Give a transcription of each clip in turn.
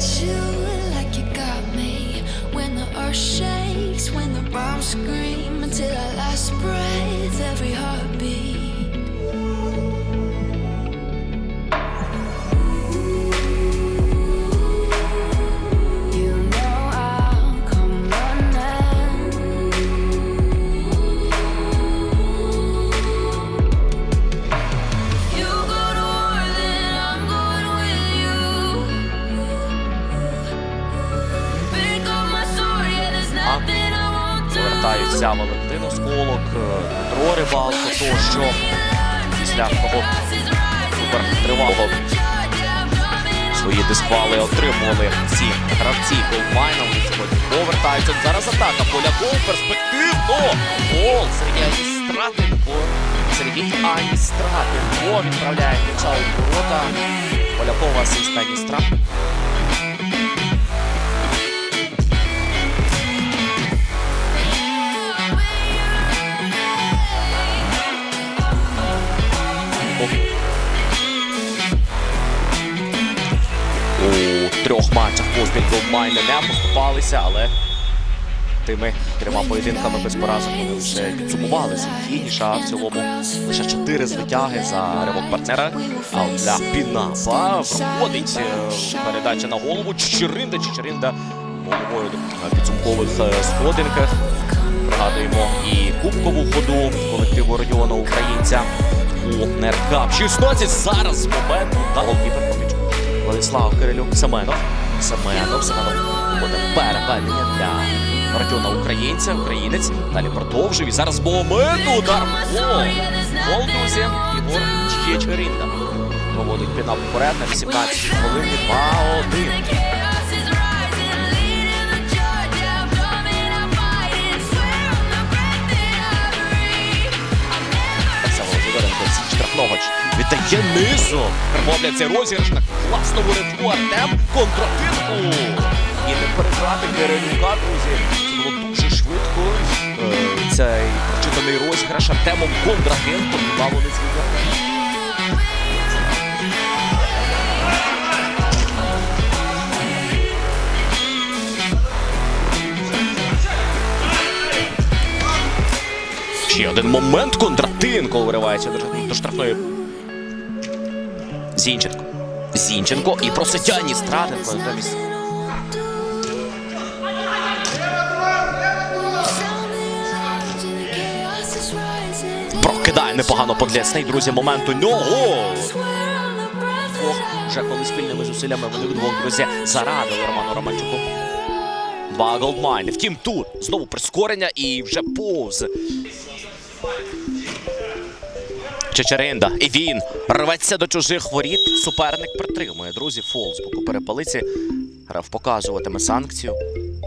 You like you got me. When the earth shakes, when the bombs scream, until our last breath, every heartbeat. Повертаються Валентин Осколок, Дмитро Рибалко, тощо після того супер тривалого свої диспали отримували ці гравці голмайна. Вони сьогодні повертаються. Зараз атака. Поляков перспективно. Гол Сергія Істратенко. Сергій Аністратенко відправляє м'яча у ворота. Полякова асист Аністратенко. Матчах поспіль голмайни не поступалися, але тими трьома поєдинками без поразок вони лише підсумувалися. Фініш, а в цілому лише чотири звитяги за ривок партнера. А для Пінапа проходить е, передача на голову Чичеринда. Чичеринда головою на підсумкових е, сходинках. Пригадуємо і кубкову ходу колективу Родіона українця у Неркап. 16 зараз з моменту та голкіпер. Владислав Кирилюк Семенов. Семенов. Семенов буде переведення для Родіона українця. Українець. Далі продовжив. І зараз з моменту удар. Гол. Гол, друзі. Ігор Чечерінда. Виводить пінап вперед на 18 хвилин. 2-1. Це Володимиренко з штрафного віддає низу. Промовляє цей розіграш на класному ритму Артем контратинку. І не переграти Кирилюка, друзі. Це було дуже швидко. Е, Цей прочитаний розіграш Артемом Кондратенком. Мало не звідти. Ще один момент Кондратенко виривається до штрафної. Зінченко. Зінченко і проситяні Стратенко. Замість прокидає непогано подлесний. Друзі, момент у нього. Вже коли спільними зусиллями вони вдвох, друзі, зарадили Роману Романчуку. Два голдмайни. Втім, тут знову прискорення і вже повз. Чечеринда. І він рветься до чужих воріт. Суперник притримує. Друзі, фол з боку перепалиці. Реф показуватиме санкцію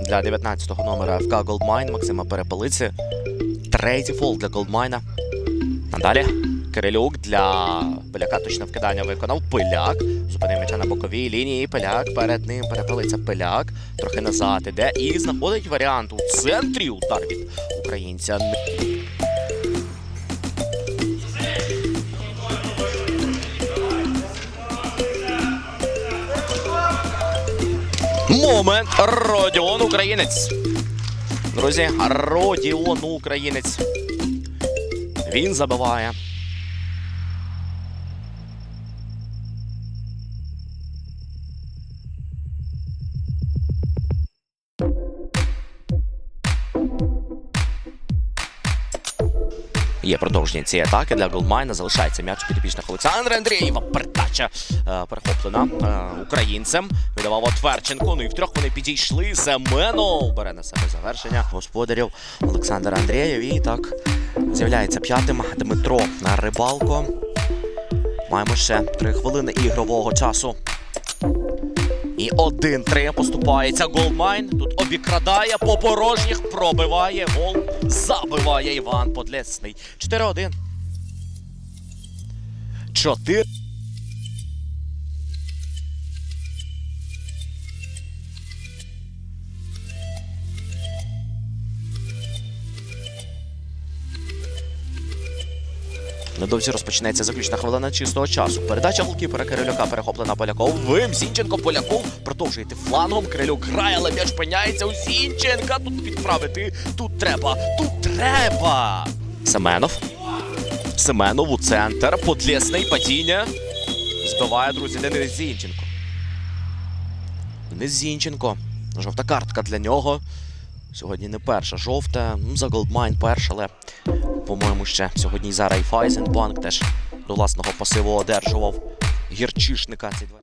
для 19-го номера ФК Голдмайн Максима Перепалиці. Третій фол для Голдмайна. Надалі Кирилюк для Пиляка точне вкидання виконав. Пиляк. Зупинив м'яча на боковій лінії. Пиляк перед ним перепалиться Пиляк. Трохи назад іде і знаходить варіант у центрі. Удар від українця. Момент. Родіон Українець. Друзі, Родіон Українець. Він забиває. Є продовження цієї атаки для голмайна. Залишається м'яч підопічних Олександра Андрієва. Передача е, перехоплена е, українцем. Видавав Отверченко. Ну і втрьох вони підійшли. Семенов бере на себе завершення господарів Олександр Андрієв. І так з'являється п'ятим Дмитро Рибалко. Маємо ще три хвилини ігрового часу. І 1-3 поступається голмайн. Тут обікрадає по порожніх, пробиває гол. Забиває Іван Подлесний. 4-1. 4. Недовзі розпочнеться заключна хвилина чистого часу. Передача голкіпера Кирилюка перехоплена Поляков. Вим Зінченко Поляков продовжує йти флангом. Кирилюк грає, але м'яч пиняється у Зінченка. Тут підправити. Тут треба. Тут треба. Семенов. Семенов у центр. Подлісний падіння. Збиває, друзі, Денис Зінченко. Денис Зінченко. Жовта картка для нього. Сьогодні не перша жовта. Ну, за Голдмайн перша, але, по-моєму, ще сьогодні і за Райфайзенбанк теж до власного пасиву одержував гірчишника.